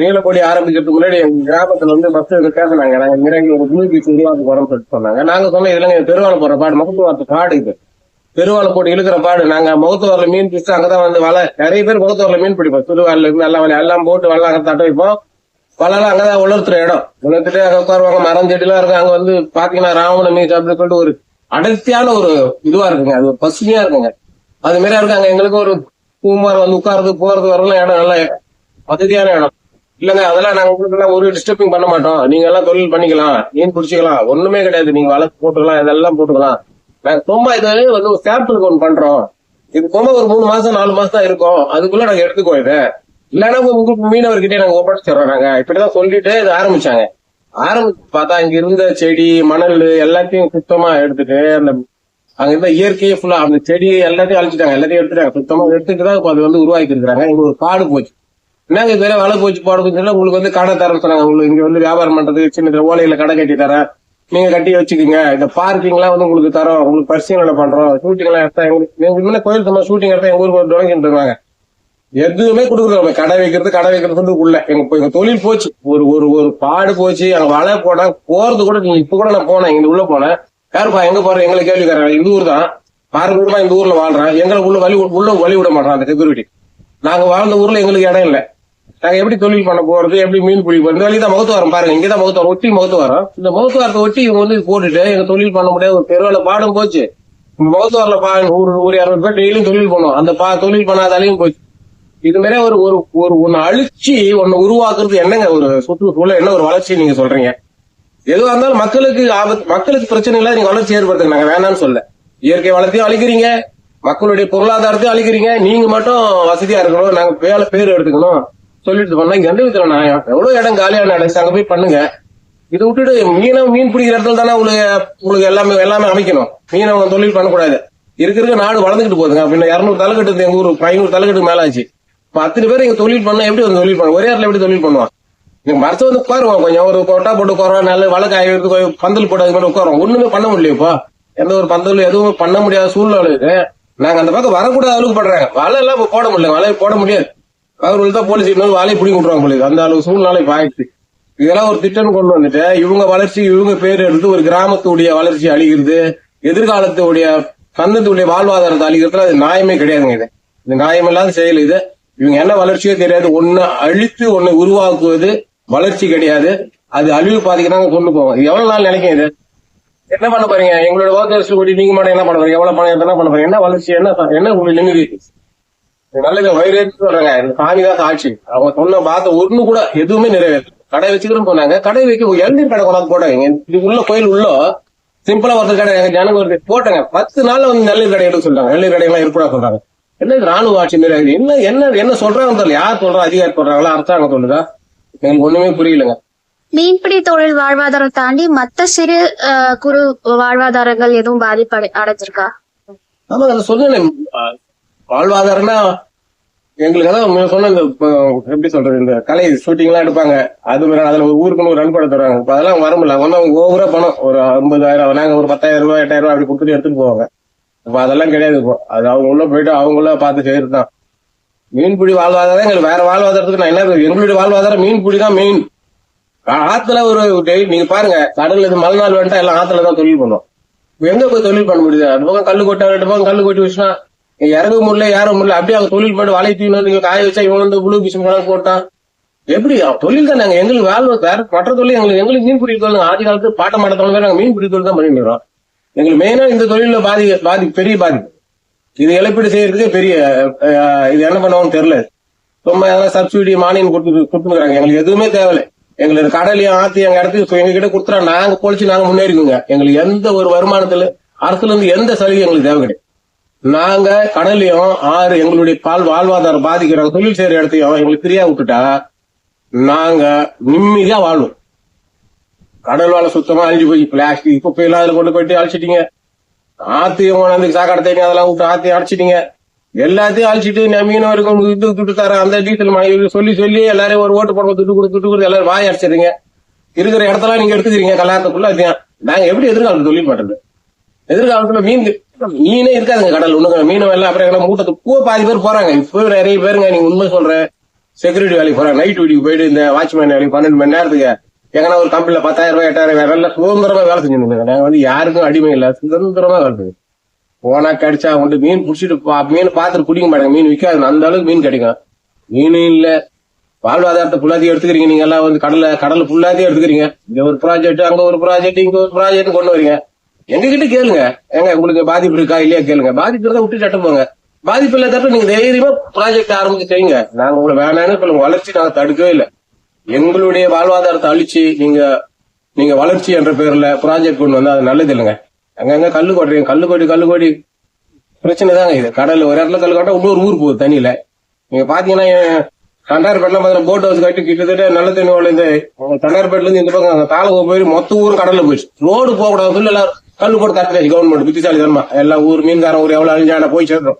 நீலக்கோடி ஆரம்பிக்கிறதுக்கு முன்னாடி எங்க கிராமத்துல வந்து பஸ் பேசினாங்க நாங்க மிரங்கி ஒரு புது பீச் உருவாக்க போறோம்னு சொல்லிட்டு சொன்னாங்க. நாங்க சொன்னோம் இதுல பெருவாளை போற பாடு முகத்துவாரத்து காடு இது. பெருவாளை போட்டு இழுக்கிற பாடு. நாங்க முகத்துவாரில மீன் பிடிச்சு அங்கதான் வந்து வலை நிறைய பேர் முகத்துவாரில மீன் பிடிப்போம். திருவாரில இருந்து நல்லா வலை எல்லாம் போட்டு வலை அங்க தட்ட வைப்போம். வலைலாம் அங்கதான் உலர்த்துற இடம். உலர்த்துட்டு அங்க உட்காருவாங்க. மரம் செடிலாம் இருக்கும் அங்க வந்து பாத்தீங்கன்னா ராவண மீன் அப்படின்னு சொல்லிட்டு ஒரு அடர்த்தியான ஒரு இதுவா இருக்குங்க. அது ஒரு பசுமையா இருக்குங்க. அது மாதிரி இருக்காங்க எங்களுக்கு ஒரு பூமார் வந்து உட்கார்றது போறது வரலாம். இடம் நல்ல வசதியான இடம். இல்லங்க அதெல்லாம் நாங்க உங்களுக்கு எல்லாம் ஒரு டிஸ்டர்பிங் பண்ண மாட்டோம். நீங்க எல்லாம் தொழில் பண்ணிக்கலாம். மீன் பிடிச்சிக்கலாம். ஒண்ணுமே கிடையாது. நீங்க வளர்த்து போட்டுக்கலாம். இதெல்லாம் போட்டுக்கலாம். நாங்க சும்மா இது வந்து ஒரு சாம்பிளுக்கு ஒன்று பண்றோம். இது சும்மா ஒரு மூணு மாசம் நாலு மாசம் தான் இருக்கும். அதுக்குள்ள நாங்க எடுத்துக்கோ இதை. இல்லைன்னா உங்களுக்கு மீனவர்கிட்டே நாங்க ஒப்படைச்சிடறோம் நாங்க. இப்படிதான் சொல்லிட்டு இது ஆரம்பிச்சாங்க. ஆரம்பிச்சு பார்த்தா அங்க இருந்த செடி மணல் எல்லாத்தையும் சுத்தமா எடுத்துட்டு அந்த அங்க இருந்த இயற்கையை ஃபுல்லா அந்த செடி எல்லாத்தையும் அழிச்சிட்டாங்க. எல்லாத்தையும் எடுத்துட்டாங்க. சுத்தமா எடுத்துட்டு தான் அது வந்து உருவாக்கி இருக்கிறாங்க இங்க ஒரு காடு போச்சு. நாங்க இது வேற வேலை போச்சு போடுறதுன்னு சொல்லி உங்களுக்கு வந்து கடை தரேன்னு சொன்னாங்க. உங்களுக்கு இங்க வந்து வியாபாரம் பண்றதுக்கு சின்ன ஓலையில கடை கட்டி தரேன். நீங்க கட்டி வச்சுக்கோங்க. இந்த பார்க்கிங் எல்லாம் வந்து உங்களுக்கு தரோம். உங்களுக்கு பரிசீலனை பண்றோம். ஷூட்டிங் எல்லாம் எடுத்தா எங்களுக்கு முன்ன கோயில் சும்மா ஷூட்டிங் எடுத்தா எங்க ஊருக்கு தொடங்கிட்டு இருக்காங்க எதுவுமே கொடுக்குறோம் கடை வைக்கிறது கடை வைக்கிறது வந்து உள்ள. எங்க எங்க தொழில் போச்சு. ஒரு ஒரு ஒரு பாடு போச்சு. அங்க வலை போட போறது கூட நீங்க இப்ப கூட நான் போனேன். இங்க உள்ள போனேன். யாருப்பா எங்க போறேன் எங்களை கேள்விக்காரன். இந்த ஊர் தான். பாரம்பரியமா ரூபாய் இந்த ஊர்ல வாழ்றேன். எங்களை உள்ள வழி உள்ள வழி விட மாட்டான் அந்த செக்யூரிட்டி நாங்க வாழ்ந்த ஊர்ல எங்களுக்கு இடம் இல்லை. நாங்க எப்படி தொழில் பண்ண போறது எப்படி மீன் பிடி போறது வழி தான் முகத்து வரோம் பாருங்க இங்கதான் முகத்து வரோம் ஒட்டி முகத்து வரோம். இந்த முகத்து வரத்தை ஒட்டி இவங்க வந்து போட்டுட்டு எங்க தொழில் பண்ண முடியாது ஒரு பெருவேல பாடும் போச்சு. முகத்து வரல பா ஒரு ஒரு இரநூறு பேர் டெய்லியும் தொழில் பண்ணுவோம் அந்த பா தொழில் பண்ணாதாலையும் போச்சு. இது மாதிரி ஒரு ஒரு ஒரு ஒன்னு அழிச்சு ஒன்னு உருவாக்குறது என்னங்க ஒரு சுற்றுச்சூழல் என்ன ஒரு வளர்ச்சி நீங்க சொல்றீங்க? எதுவா இருந்தாலும் மக்களுக்கு ஆபத்து மக்களுக்கு பிரச்சனை இல்லை நீங்க வளர்ச்சி ஏற்படுத்துங்க நாங்க வேணாம்னு சொல்ல. இயற்கை வளர்த்தையும் அழிக்கிறீங்க மக்களுடைய பொருளாதாரத்தையும் அழிக்கிறீங்க நீங்க மட்டும் வசதியா இருக்கணும் நாங்க வேலை பேர் எடுத்துக்கணும். சொல்லிட்டு பண்ணா இங்க எந்த நான். எவ்வளவு இடம் காலியான இடம்? அங்க போய் பண்ணுங்க. இதை விட்டுட்டு மீனை மீன் பிடிக்கிற இடத்துல தானே உங்களுக்கு உங்களுக்கு எல்லாமே எல்லாமே அமைக்கணும். மீனவங்க தொழில் பண்ணக்கூடாது. இருக்க இருக்க நாடு வளர்ந்துகிட்டு போகுதுங்க. அப்படின்னா இரநூறு தலைக்கட்டு இருந்து எங்க ஊர் ஐநூறு தலைக்கட்டு மேல ஆச்சு. இப்ப அத்தனை பேர் இங்க தொழில் பண்ணா எப்படி வந்து தொழில் பண்ணுவோம் ஒரே இடத்துல எப்படி தொழில் பண்ணுவான்? இங்க மரத்தை வந்து உட்காருவோம் கொஞ்சம். ஒரு கொட்டா போட்டு உட்காரோம் நல்ல வலை காய எடுத்து பந்தல் போட்டு அது மாதிரி உட்காரோம் ஒண்ணுமே பண்ண முடியலப்பா எந்த ஒரு பந்தல் எதுவும் பண்ண முடியாத சூழ்நிலை இருக்கு. நாங்க அந்த பக்கம் வரக்கூடாத அளவுக்கு பண்றாங்க. வலை எல்லாம் போட முடியல. வலை போட முடியாது. அவர்கள் தான் போலீஸ் இன்னும் வாழையை பிடிங்கி விட்டுருவாங்க போலீஸ் அந்த அளவு சூழ்நிலை இப்ப ஆயிடுச்சு இதெல்லாம் ஒரு திட்டம் கொண்டு வந்துட்டு இவங்க வளர்ச்சி இவங்க பேர் எடுத்து ஒரு கிராமத்துடைய வளர்ச்சி அழிகிறது எதிர்காலத்துடைய சந்தத்துடைய வாழ்வாதாரத்தை அழிக்கிறதுல அது நியாயமே கிடையாதுங்க இது. இது நியாயமில்லாத செயல் இது. இவங்க என்ன வளர்ச்சியோ தெரியாது. ஒண்ணு அழித்து ஒண்ணு உருவாக்குவது வளர்ச்சி கிடையாது. அது அழிவு பாதிக்கு தாங்க கொண்டு போவோம். இது எவ்வளவு நாள் நினைக்கும் இது? என்ன பண்ண போறீங்க? எங்களோட ஒர்க்கர்ஸ் கூட நீங்க மட்டும் என்ன பண்ண போறீங்க? எவ்வளவு பணம் என்ன பண்ண போறீங்க? என்ன வளர்ச்சி என்ன என்ன உங்களுக்கு நிம்மதி நல்லது வயிறு சொல்றாங்க. சாமி தான் சாட்சி. அவங்க சொன்ன பார்த்த ஒண்ணு கூட எதுவுமே நிறைவேற்று கடை வச்சுக்கிறோம் போனாங்க கடை வைக்க இளநீர் கடை கொண்டாந்து போட்டாங்க. இது உள்ள கோயில் உள்ள சிம்பிளா ஒருத்தர் கடை எங்க ஜனங்க ஒரு போட்டாங்க. பத்து நாள்ல வந்து நெல்லூர் கடை எடுக்க சொல்றாங்க. நெல்லூர் கடையெல்லாம் இருப்பதா சொல்றாங்க. என்ன ராணுவ ஆட்சி ஆகுது? என்ன என்ன என்ன சொல்றாங்க தெரியல. யார் சொல்றா அதிகாரி சொல்றாங்களா அரசாங்கம் சொல்லுதா? எங்களுக்கு ஒண்ணுமே புரியலங்க. மீன்பிடி தொழில் வாழ்வாதாரம் தாண்டி மத்த சிறு குறு வாழ்வாதாரங்கள் எதுவும் பாதிப்பு அடை- அடைஞ்சிருக்கா? ஆமா அதை சொன்னேன் வாழ்வாதாரம்னா எங்களுக்கு அதான் முன்ன சொன்ன இந்த எப்படி சொல்றது இந்த கலை ஷூட்டிங் எல்லாம் எடுப்பாங்க. அது மாதிரி அதுல ஒரு ஊருக்குன்னு ஒரு ரன் படம் தருவாங்க. இப்ப அதெல்லாம் வர முடியல. ஒன்னும் அவங்க ஓவரா பணம். ஒரு ஐம்பதாயிரம் நாங்க ஒரு பத்தாயிரம் ரூபாய் எட்டாயிரம் ரூபாய் அப்படி கொடுத்துட்டு எடுத்துட்டு போவாங்க. இப்ப அதெல்லாம் கிடையாது இப்போ. அது அவங்க உள்ள போயிட்டு அவங்கள பார்த்து செய்யறது தான் மீன்பிடி வாழ்வாதாரம் எங்களுக்கு வேற வாழ்வாதாரத்துக்கு நான் என்ன எங்களுடைய வாழ்வாதாரம் மீன்பிடி தான் மெயின் ஆத்துல ஒரு டெய்லி நீங்க பாருங்க கடல்ல இது மழை நாள் வந்துட்டா எல்லாம் ஆத்துல தான் தொழில் பண்ணுவோம் எங்க போய் தொழில் பண்ண முடியுது? அந்த பக்கம் கல்லு கொட்டா ரெண்டு பக்கம் கல்லு கொட்டி வச்சுன்னா இறங்க முடியல ஏற முடியல அப்படியே அவங்க தொழில் போட்டு வலை தூக்கி காய வச்சா இவன் வந்து புழு பிசம் கணக்கு போட்டான் எப்படி? தொழில் தான். நாங்க எங்களுக்கு வேலை வேற மற்ற தொழில் எங்களுக்கு எங்களுக்கு மீன் பிடிக்க தொழில். ஆதி காலத்து பாட்ட மாட்டத்தவங்க நாங்க மீன் பிடி தொழில் தான் பண்ணிடுறோம் எங்களுக்கு மெயினா இந்த தொழில பாதி பாதி பெரிய பாதிப்பு இது இழப்பீடு செய்யறதுக்கு பெரிய இது என்ன பண்ணுவோம்னு தெரியல. சும்மா ஏதாவது சப்சிடி மானியம் கொடுத்து கொடுத்துருக்காங்க எங்களுக்கு எதுவுமே தேவையில்லை. எங்களுக்கு கடலையும் ஆத்தி எங்க இடத்துக்கு எங்க கிட்ட கொடுத்துறா நாங்க பொழிச்சு நாங்க முன்னேறிக்குங்க. எங்களுக்கு எந்த ஒரு வருமானத்துல அரசுல இருந்து எந்த சலுகை எங்களுக்கு தேவை கிடையாது நாங்க கடலையும் ஆறு எங்களுடைய பால் வாழ்வாதாரம் பாதிக்கிறாங்க தொழில் செய்யற இடத்தையும் எங்களுக்கு ஃப்ரீயா விட்டுட்டா நாங்க நிம்மதியா வாழ்வோம். கடல் வாழை சுத்தமா அழிஞ்சு போய் பிளாஸ்டிக் குப்பையெல்லாம் அதுல கொண்டு போயிட்டு அழிச்சிட்டீங்க. ஆத்தையும் கொண்டாந்து சாக்கடை தேடி அதெல்லாம் விட்டு ஆத்தையும் அடிச்சிட்டீங்க எல்லாத்தையும் அழிச்சிட்டு நான் மீனவருக்கு இது துட்டு தரேன் அந்த டீசல் சொல்லி சொல்லி எல்லாரையும் ஒரு ஓட்டு போட துட்டு கொடுத்து துட்டு கொடுத்து எல்லாரும் வாய் அடிச்சிடுறீங்க. இருக்கிற இடத்தெல்லாம் நீங்க எடுத்துக்கிறீங்க கல்யாணத்துக்குள்ள அதையும். நாங்க எப்படி எதிர்காலம் தொழில் பண்றது? எதிர்காலத்துல மீன் மீனே இருக்காதுங்க கடல். ஒண்ணு மீன் எல்லாம் அப்புறம் எல்லாம் மூட்டத்து பூ பாதி பேர் போறாங்க. இப்போ நிறைய பேருங்க நீங்க உண்மை சொல்ற. செக்யூரிட்டி வேலைக்கு போறாங்க. நைட் டியூட்டிக்கு போயிட்டு இந்த வாட்ச்மேன் வேலைக்கு பன்னெண்டு மணி நேரத்துக்கு எங்கன்னா ஒரு கம்பெனில பத்தாயிரம் ரூபாய் எட்டாயிரம் ரூபாய் நல்லா சுதந்திரமா வேலை செஞ்சுருந்தோம் நாங்க வந்து யாருக்கும் அடிமை இல்ல. சுதந்திரமா வேலை செய்யும் போனா கிடைச்சா கொண்டு மீன் புடிச்சிட்டு பா- மீன் பாத்துட்டு குடிக்க மாட்டாங்க. மீன் விற்காது. அந்த அளவுக்கு மீன் கிடைக்கும். மீனும் இல்ல. வாழ்வாதாரத்தை ஃபுல்லாத்தையும் எடுத்துக்கிறீங்க. நீங்க எல்லாம் வந்து கடலை கடல் ஃபுல்லாத்தையும் எடுத்துக்கிறீங்க. இங்க ஒரு ப்ராஜெக்ட் அங்க ஒரு ப்ராஜெக்ட் இங்க ஒரு ப்ராஜெக்ட் கொண்டு வரீங்க. எங்ககிட்ட கேளுங்க. ஏங்க உங்களுக்கு பாதிப்பு இருக்கா இல்லையா கேளுங்க. பாதிப்பு இருந்தா விட்டு சட்டம் போங்க. பாதிப்பு தட்ட நீங்க தைரியமா ப்ராஜெக்ட் ஆரம்பிச்சு செய்யுங்க. நாங்க உங்களை வேணாம்னு சொல்லுங்க வளர்ச்சி நாங்க தடுக்கவே இல்லை. எங்களுடைய வாழ்வாதாரத்தை அழிச்சு நீங்க நீங்க வளர்ச்சி என்ற பேர்ல ப்ராஜெக்ட் கொண்டு வந்தா அது நல்லது இல்லைங்க. அங்கங்க கல்லு கொட்டுறீங்க. கல்லு கொடி கல்லு கொடி பிரச்சனை தாங்க இது. கடல் ஒரு இடத்துல கல்லு கொட்டா இன்னொரு ஊர் போகுது தண்ணியில. நீங்க பாத்தீங்கன்னா தண்டார்பேட்டில பாத்தீங்கன்னா போட் ஹவுஸ் கட்டி கிட்டத்தட்ட நல்ல தண்ணி உள்ள இந்த தண்டார்பேட்ல இருந்து இந்த பக்கம் தாளகம் போய் மொத்த ஊரும் கடல்ல போயிடுச்சு. ரோடு போக கூடாது எல்லாரும் கல்லு போட்டு கட்டாச்சு கவர்மெண்ட் புத்திசாலி தர்மா எல்லா ஊர் மீன்காரன் ஊர் எவ்வளவு அழிஞ்சான போய் சேர்றோம்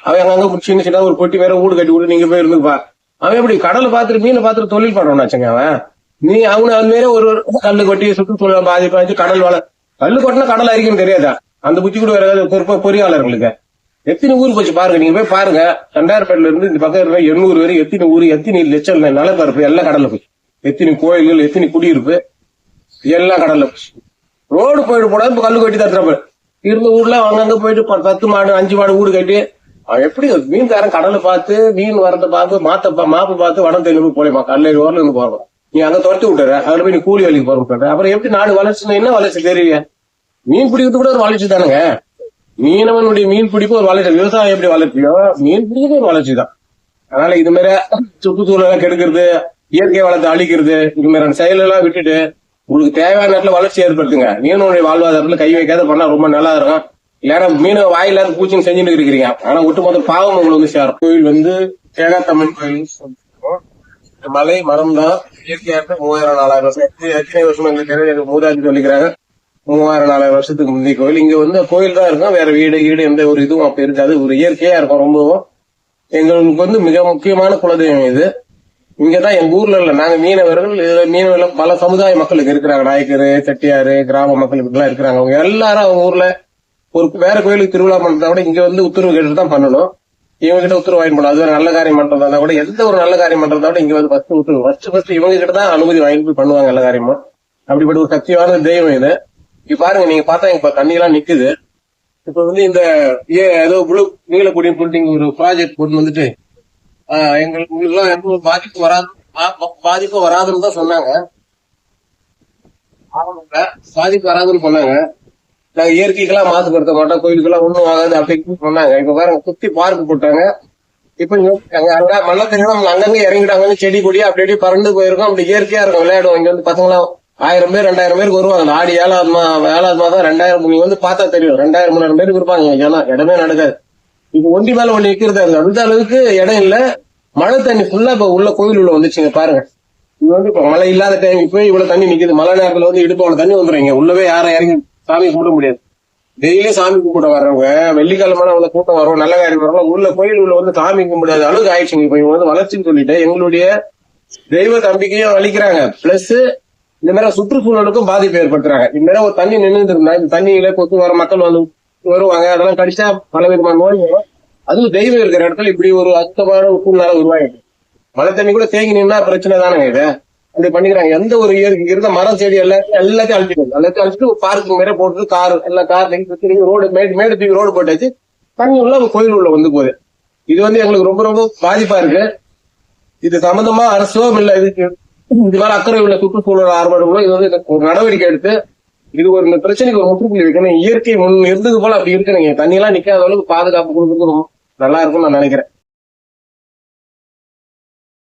அவன் அங்கங்க சின்ன சின்ன ஒரு பொட்டி வேற வீடு கட்டி விட்டு நீங்க போய் இருந்துப்பா அவன் எப்படி கடலை பார்த்துட்டு மீனை பார்த்துட்டு தொழில் பண்றவனாச்சுங்க அவன் நீ அவனு அது மாரி ஒரு கல்லு கொட்டி சுற்றுச்சூழல் பாதிப்பாச்சு கடல் வள கல்லு கொட்டினா கடல் அரிக்கும் தெரியாதா அந்த புத்தி கூட வேற ஏதாவது பொறுப்பா பொறியாளர்களுக்கு எத்தனை ஊர் போச்சு பாருங்க நீங்க போய் பாருங்க ரெண்டாயிரப்பேட்ல இருந்து இந்த பக்கம் இருக்க எண்ணூறு வரை எத்தனை ஊர் எத்தனை லட்சம் நிலப்பரப்பு எல்லாம் கடல்ல போச்சு எத்தனை கோயில்கள் எத்தனை குடியிருப்பு எல்லாம் கடல்ல போச்சு ரோடு போயிட்டு போனா கல்லு கட்டி தட்டுறப்ப இருந்த ஊர்ல அங்கங்க போயிட்டு பத்து மாடு அஞ்சு மாடு வீடு கட்டி அவன் எப்படி மீன்காரன் கடலை பார்த்து மீன் வரத பார்த்து மாத்த பா- மாப்பு பார்த்து வடம் தெளிவு போலமா கல்லேரி ஓரில் இருந்து போறோம். நீ அங்க துரத்தி விட்டுற. அதுல போய் நீ கூலி வேலைக்கு போற அப்புறம் எப்படி நாடு வளர்ச்சினா என்ன வளர்ச்சி தெரியல மீன் பிடிக்கிறது கூட ஒரு வளர்ச்சி தானுங்க. மீனவனுடைய மீன் பிடிப்பு ஒரு வளர்ச்சி. விவசாயம் எப்படி வளர்ச்சியோ மீன் பிடிக்கிறது ஒரு வளர்ச்சி தான். அதனால இது மாதிரி சுற்றுச்சூழலை கெடுக்கிறது இயற்கை வளத்தை அழிக்கிறது இது மாதிரியான செயல் எல்லாம் விட்டுட்டு உங்களுக்கு தேவையான நேரத்துல வளர்ச்சி ஏற்படுத்துங்க. மீனவனுடைய வாழ்வாதாரத்துல கை வைக்காத பண்ணா ரொம்ப நல்லா இருக்கும். இல்லைன்னா மீன வாயில்லாத பூச்சிங்க செஞ்சுட்டு இருக்கிறீங்க. ஆனா ஒட்டுமொத்த பாவம் உங்களுக்கு வந்து சேரும். கோயில் வந்து தேகாத்தம்மன் கோயில் மலை மரம் தான் இயற்கையாக மூவாயிரம் நாலாயிரம் வருஷம். எத்தனை வருஷம் எங்களுக்கு தெரியாது. எனக்கு சொல்லிக்கிறாங்க. மூவாயிரம் நாலாயிரம் வருஷத்துக்கு முந்தைய கோயில். இங்க வந்து கோயில் தான் இருக்கும். வேற வீடு வீடு எந்த ஒரு இதுவும் அப்ப இருக்காது. ஒரு இயற்கையா இருக்கும் ரொம்பவும். எங்களுக்கு வந்து மிக முக்கியமான குலதெய்வம் இது. இங்கதான் எங்க ஊர்ல இல்ல. நாங்க மீனவர்கள் மீனவர்கள் பல சமுதாய மக்களுக்கு இருக்கிறாங்க. நாயக்கர் செட்டியாரு கிராம மக்களுக்கு எல்லாம் இருக்கிறாங்க. அவங்க எல்லாரும் அவங்க ஊர்ல ஒரு வேற கோயிலுக்கு திருவிழா பண்றதை கூட இங்க வந்து உத்தரவு கேட்டு தான் பண்ணணும். இவங்க கிட்ட உத்தரவு வாங்கி அது ஒரு நல்ல காரியம் பண்றதா கூட எந்த ஒரு நல்ல காரியம் பண்றதா கூட இங்க வந்து ஃபர்ஸ்ட் உத்தரவு. ஃபர்ஸ்ட் ஃபர்ஸ்ட் இவங்க கிட்ட தான் அனுமதி வாங்கி போய் பண்ணுவாங்க நல்ல காரியமா அப்படிப்பட்ட ஒரு சக்தியான தெய்வம் இது. இப்ப பாருங்க நீங்க பார்த்தா இப்ப தண்ணி எல்லாம் நிக்குது. இப்ப வந்து இந்த ஏ ஏதோ புளு நீலக்குடி சொல்லிட்டு ஒரு ப்ராஜெக்ட் கொண்டு வந்துட்டு எங்களுக்கு உங்களுக்கு எந்த ஒரு பாதிப்பு வராது பா- பாதிப்பு வராதுன்னு தான் சொன்னாங்க. பாதிப்பு வராதுன்னு சொன்னாங்க. நாங்க இயற்கைக்கெல்லாம் மாசுபடுத்த மாட்டோம் கோயிலுக்கெல்லாம் ஒண்ணும் ஆகாது அப்படின்னு சொன்னாங்க. இப்ப பாருங்க சுத்தி பார்க் போட்டாங்க. இப்ப அங்க அங்க மழை தெரியும் அங்கங்க இறங்கிட்டாங்கன்னு செடி கொடி அப்படி அப்படியே பறந்து போயிருக்கோம். அப்படி இயற்கையா இருக்கும் விளையாடுவோம் இங்க வந்து பசங்களாம் ஆயிரம் பேர் ரெண்டாயிரம் பேருக்கு வருவாங்க. நாடு ஆடி ஏழாவது மா ஏழாவது மாதம் ரெண்டாயிரம் நீங்க வந்து பார்த்தா தெரியும். ரெண்டாயிரம் மூணாயிரம் பேருக்கு இருப்பாங்க. ஏன்னா இடமே நடக்காது. ஒண்டி மேல ஒண்ணு நிக்கிறது அது அந்த அளவுக்கு இடம் இல்ல. மழை தண்ணி ஃபுல்லா இப்ப உள்ள கோயில் உள்ள வந்துச்சுங்க பாருங்க. இது வந்து இப்ப மழை இல்லாத டைம் இப்ப இவ்வளவு தண்ணி நிக்குது. மழை நேரத்துல வந்து இடுப்பான தண்ணி வந்துடுறீங்க உள்ளவே யாரும் இறங்கி சாமி கும்பிட முடியாது. டெய்லி சாமி கும்பிட வர்றவங்க வெள்ளிக்கிழமை உள்ள கூட்டம் வரும் நல்ல காரியம் வரும் உள்ள கோயில் உள்ள வந்து சாமி கும்பிடாத அளவுக்கு ஆயிடுச்சுங்க. இப்ப இவங்க வந்து வளர்ச்சின்னு சொல்லிட்டு எங்களுடைய தெய்வ நம்பிக்கையும் அழிக்கிறாங்க. பிளஸ் இந்த மாதிரி சுற்றுச்சூழலுக்கும் பாதிப்பு ஏற்படுத்துறாங்க. இந்த மாதிரி ஒரு தண்ணி நின்று இருந்தா இந்த தண்ணியில கொத்து வர மக்கள் வந்து வருவாங்க அதெல்லாம் கடிச்சா பல விதமான நோய் வரும். அதுவும் தெய்வம் இருக்கிற இடத்துல இப்படி ஒரு அத்தமான சூழ்நிலை உருவாயிட்டு மழை தண்ணி கூட தேங்கி நின்னா பிரச்சனை தானே இது. அப்படி பண்ணிக்கிறாங்க. எந்த ஒரு இயற்கை இருந்த மரம் செடி எல்லாத்தையும் எல்லாத்தையும் அழிச்சிட்டு எல்லாத்தையும் அழிச்சிட்டு பார்க்கிங் மேலே போட்டு கார் எல்லாம் கார் சுத்தி ரோடு மேடு மேடு தூக்கி ரோடு போட்டாச்சு. தண்ணி உள்ள கோயில் உள்ள வந்து போகுது. இது வந்து எங்களுக்கு ரொம்ப ரொம்ப பாதிப்பா இருக்கு. இது சம்பந்தமா அரசோ இல்ல இதுக்கு இது மேல அக்கறை உள்ள சுற்றுச்சூழல் ஆர்வலர்களோ இது வந்து ஒரு நடவடிக்கை எடுத்து இது ஒரு பிரச்சனைக்கு ஒரு முற்றுப்புள்ளி வைக்கணும். இயற்கை முன் இருந்தது போல அப்படி இருக்கணும் தண்ணி எல்லாம் நிக்காத அளவுக்கு பாதுகாப்பு கொடுக்கறது ரொம்ப நல்லா இருக்கும்னு நான் நினைக்கிறேன்.